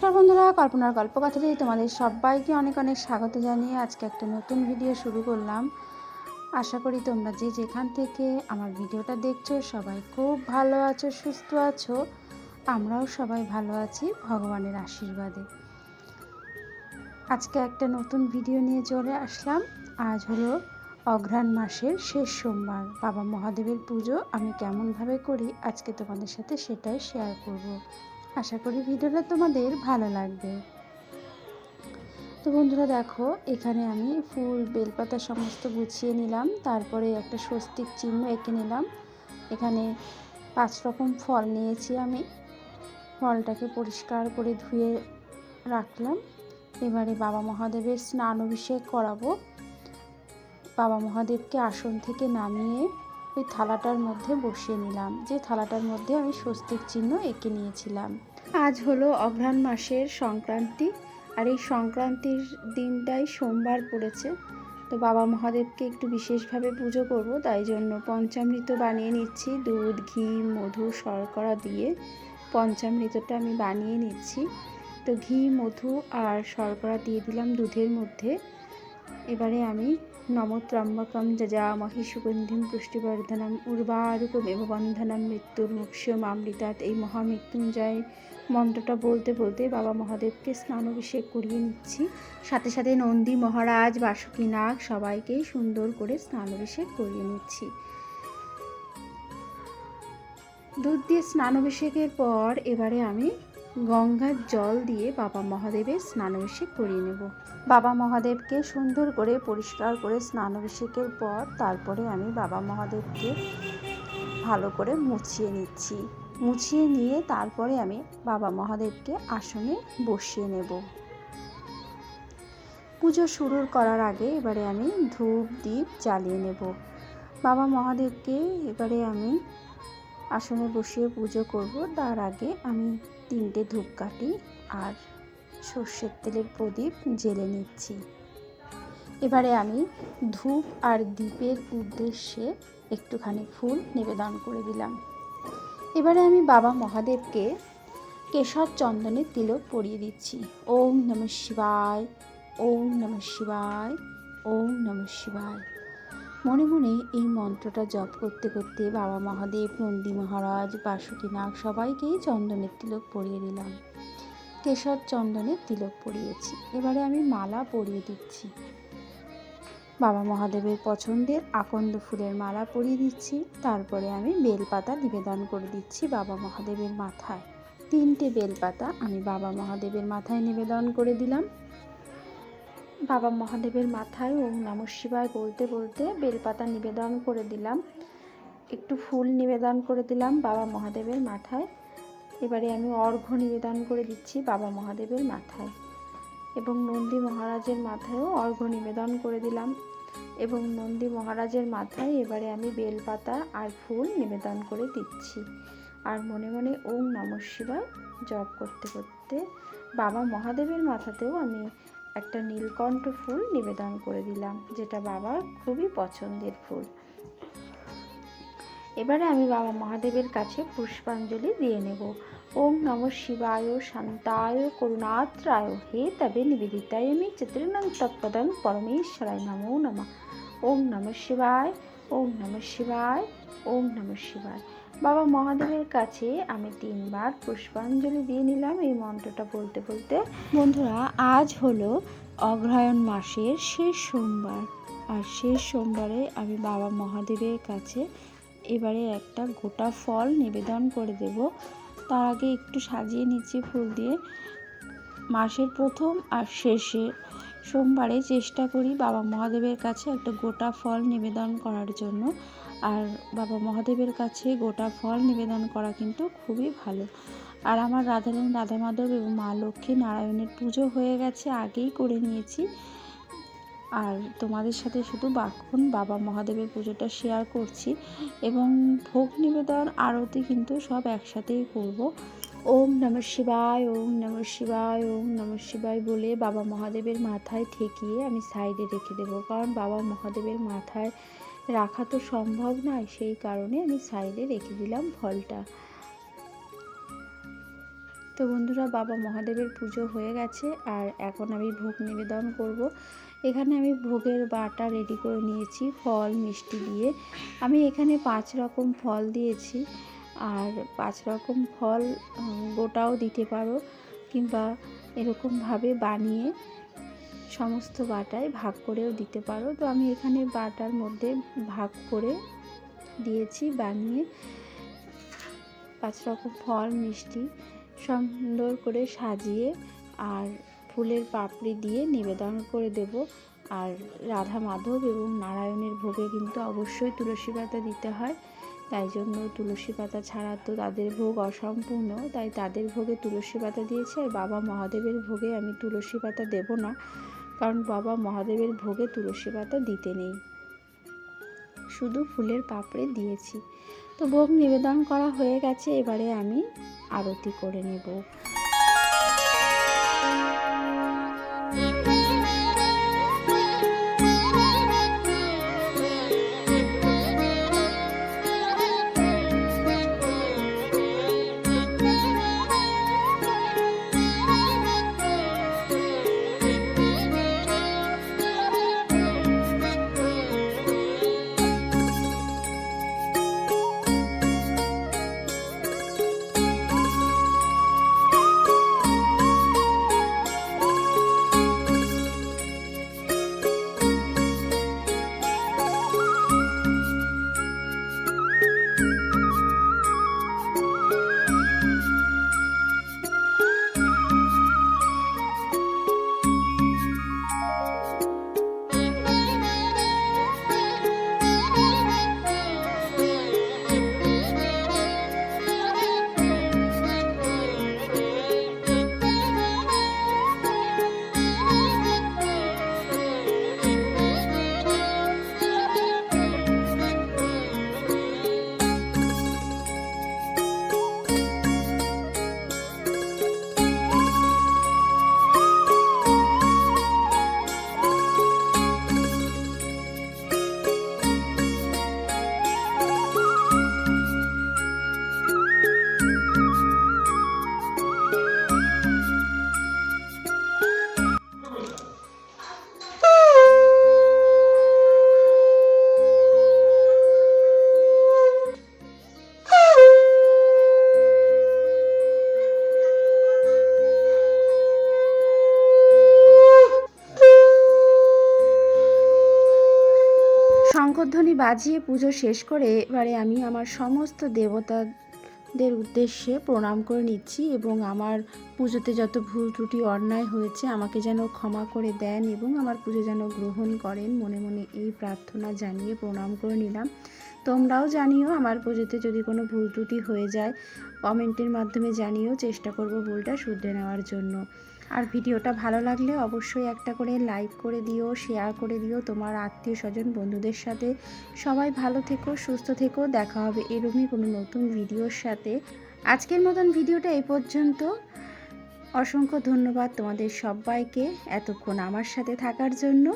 বন্ধুরা, কল্পনার গল্প কথাতে তোমাদের সবাইকে অনেক অনেক স্বাগত জানিয়ে আজকে একটা নতুন ভিডিও শুরু করলাম। আশা করি তোমরা যে যেখান থেকে আমার ভিডিওটা দেখছ সবাই খুব ভালো আছো, সুস্থ আছো। আমরাও সবাই ভালো আছি ভগবানের আশীর্বাদে। আজকে একটা নতুন ভিডিও নিয়ে চলে আসলাম। আজ হলো অঘ্রাণ মাসের শেষ সোমবার। বাবা মহাদেবের পুজো আমি কেমনভাবে করি আজকে তোমাদের সাথে সেটাই শেয়ার করব। আশা করি ভিডিওটা তোমাদের ভালো লাগবে। তো বন্ধুরা দেখো, এখানে আমি ফুল, বেলপাতা সমস্ত গুছিয়ে নিলাম, তারপরে একটা স্বস্তিক চিহ্ন এঁকে নিলাম। এখানে পাঁচ রকম ফল নিয়েছি আমি। ফলটাকে পরিষ্কার করে ধুয়ে রাখলাম। এবারে বাবা মহাদেবের স্নান অভিষেক করাবো। বাবা মহাদেবকে আসন থেকে নামিয়ে ওই থালাটার মধ্যে বসিয়ে নিলাম, যে থালাটার মধ্যে আমি স্বস্তিক চিহ্ন এঁকে নিয়েছিলাম। আজ হলো অঘ্রাণ মাসের সংক্রান্তি, আর এই সংক্রান্তির দিনটাই সোমবার পড়েছে। তো বাবা মহাদেবকে একটু বিশেষভাবে পুজো করব, তাই জন্য পঞ্চামৃত বানিয়ে নিচ্ছি, দুধ, ঘি, মধু, শর্করা দিয়ে পঞ্চামৃতটা আমি বানিয়ে নিচ্ছি। তো ঘি, মধু আর শর্করা দিয়ে দিলাম দুধের মধ্যে। এবারে আমি নমত্রম্বকম যজামহি সুগন্ধিম পুষ্টিবর্ধনম উর্বারুকমেব বন্ধনম মৃত্যুর মুক্ষ্যমামৃতাৎ এই মহামৃত্যুঞ্জয় মন্ত্রটা বলতে বলতে বাবা মহাদেবকে স্নান অভিষেক করিয়ে নিচ্ছি। সাথে সাথে নন্দী মহারাজ, বাসুকী নাগ সবাইকেই সুন্দর করে স্নান অভিষেক করিয়ে নিচ্ছি। দুধ দিয়ে স্নান অভিষেকের পর এবারে আমি গঙ্গার জল দিয়ে বাবা মহাদেবের স্নান অভিষেক করিয়ে নেব। বাবা মহাদেবকে সুন্দর করে পরিষ্কার করে স্নান অভিষেকের পর তারপরে আমি বাবা মহাদেবকে ভালো করে মুছিয়ে নিচ্ছি। মুছিয়ে নিয়ে তারপরে আমি বাবা মহাদেবকে আসনে বসিয়ে নেব। পুজো শুরু করার আগে এবারে আমি ধূপ দ্বীপ জ্বালিয়ে নেব। বাবা মহাদেবকে এবারে আমি আসনে বসিয়ে পুজো করব। তার আগে আমি তিনটে ধূপকাঠি আর সর্ষের তেলের প্রদীপ জেলে নিচ্ছি। এবারে আমি ধূপ আর দ্বীপের উদ্দেশ্যে একটুখানি ফুল নিবেদন করে দিলাম। এবারে আমি বাবা মহাদেবকে কেশর চন্দনের তিলক পরিয়ে দিচ্ছি। ওম নম শিবায়, ওম নম শিবায়, ওম নম শিবায়। মনে মনে এই মন্ত্রটা জপ করতে করতে বাবা মহাদেব, নন্দী মহারাজ বাসুকীনাগ সবাইকেই চন্দনের তিলক পরিয়ে দিলাম। কেশর চন্দনের তিলক পরিয়েছি। এবারে আমি মালা পরিয়ে দিচ্ছি। বাবা মহাদেবের পছন্দের আকন্দ ফুলের মালা পরিয়ে দিচ্ছি। তারপরে আমি বেলপাতা নিবেদন করে দিচ্ছি বাবা মহাদেবের মাথায়। তিনটে বেলপাতা আমি বাবা মহাদেবের মাথায় নিবেদন করে দিলাম। বাবা মহাদেবের মাথায় ওম নম শিবায় বলতে বলতে বেলপাতা নিবেদন করে দিলাম। একটু ফুল নিবেদন করে দিলাম বাবা মহাদেবের মাথায়। এবারে আমি অর্ঘ্য নিবেদন করে দিচ্ছি বাবা মহাদেবের মাথায়। এবং নন্দী মহারাজের মাথায়ও অর্ঘ্য নিবেদন করে দিলাম। এবং নন্দী মহারাজের মাথায় এবারে আমি বেলপাতা আর ফুল নিবেদন করে দিচ্ছি। আর মনে মনে ওম নম শিবায় জপ করতে করতে বাবা মহাদেবের মাথাতেও আমি একটা নীলকণ্ঠ ফুল নিবেদন করে দিলাম, যেটা বাবার খুবই পছন্দের ফুল। এবারে আমি বাবা মহাদেবের কাছে পুষ্পাঞ্জলি দিয়ে নেব। ওম নম শিবায়, শান্তায়, করুণাত্রায়, হে তবে নিবেদিতায় আমি চিত্রনং তৎপদং পরমেশ্বরায় নমো নম। ওম নম শিবায়, ওম নম শিবায়, ওম নম শিবায়। বাবা মহাদেবের কাছে আমি তিনবার পুষ্পাঞ্জলি দিয়ে নিলাম এই মন্ত্রটা বলতে বলতে। বন্ধুরা, আজ হলো অগ্রহায়ণ মাসের শেষ সোমবার। আর শেষ সোমবারে আমি বাবা মহাদেবের কাছে এবারে একটা গোটা ফল নিবেদন করে দেব। তার আগে একটু সাজিয়ে নিচ্ছি ফুল দিয়ে। মাসের প্রথম আর শেষে সোমবারে চেষ্টা করি বাবা মহাদেবের কাছে একটা গোটা ফল নিবেদন করার জন্য। আর বাবা মহাদেবের কাছে গোটা ফল নিবেদন করা কিন্তু খুবই ভালো। আর আমার রাধারানী রাধা মাধব এবং মা লক্ষ্মী নারায়ণের পুজো হয়ে গেছে, আগেই করে নিয়েছি। আর তোমাদের সাথে শুধু বাক্ষণ, বাবা মহাদেবের পুজোটা শেয়ার করছি। এবং ভোগ নিবেদন, আরতি কিন্তু সব একসাথেই করব। ওম নম শিবায়, ওম নম শিবায়, ওম নম শিবায় বলে বাবা মহাদেবের মাথায় ঠেকিয়ে আমি সাইডে রেখে দেবো। কারণ বাবা মহাদেবের মাথায় রাখা তো সম্ভব নয়, সেই কারণে আমি সাইডে রেখে দিলাম ফলটা। তো বন্ধুরা, বাবা মহাদেবের পুজো হয়ে গেছে আর এখন আমি ভোগ নিবেদন করব। এখানে আমি ভোগের বাটা রেডি করে নিয়েছি, ফল, মিষ্টি দিয়ে। আমি এখানে পাঁচ রকম ফল দিয়েছি। আর পাঁচ রকম ফল গোটাও দিতে পারো কিংবা এরকমভাবে বানিয়ে সমস্ত বাটায় ভাগ করেও দিতে পারো। তো আমি এখানে বাটার মধ্যে ভাগ করে দিয়েছি, বানিয়ে পাঁচ রকম ফল, মিষ্টি সুন্দর করে সাজিয়ে আর ফুলের পাপড়ি দিয়ে নিবেদন করে দেব। আর রাধা মাধব এবং নারায়ণের ভোগে কিন্তু অবশ্যই তুলসী পাতা দিতে হয়। তাই জন্য তুলসী পাতা ছাড়া তো তাদের ভোগ অসম্পূর্ণ। তাই তাদের ভোগে তুলসী পাতা দিয়েছে আর বাবা মহাদেবের ভোগে আমি তুলসী পাতা দেব না, কারণ বাবা মহাদেবের ভোগে তুলসী পাতা দিতে নেই। শুধু ফুলের পাপড়ে দিয়েছি। তো ভোগ নিবেদন করা হয়ে গেছে, এবারে আমি আরতি করে নেব। শঙ্করধ্বনি বাজিয়ে পুজো শেষ করে এবারে আমি আমার সমস্ত দেবতাদের উদ্দেশ্যে প্রণাম করে নিচ্ছি এবং আমার পুজোতে যত ভুল ত্রুটি, অন্যায় হয়েছে আমাকে যেন ক্ষমা করে দেন এবং আমার পুজো যেন গ্রহণ করেন। মনে মনে এই প্রার্থনা জানিয়ে প্রণাম করে নিলাম। তোমরাও জানিও আমার পুজোতে যদি কোনো ভুল ত্রুটি হয়ে যায়, কমেন্টের মাধ্যমে জানিও। চেষ্টা করব ভুলটা শুধরে নেওয়ার জন্য। আর ভিডিওটা ভালো লাগলে অবশ্যই একটা করে লাইক করে দিও শেয়ার করে দিও তোমার আত্মীয় স্বজন বন্ধুদের সাথে। সবাই ভালো থেকো, সুস্থ থেকো, দেখা হবে এরকমই কোনো নতুন ভিডিওর সাথে। আজকের মতন ভিডিওটা এই পর্যন্ত। অসংখ্য ধন্যবাদ তোমাদের সবাইকে এতক্ষণ আমার সাথে থাকার জন্য।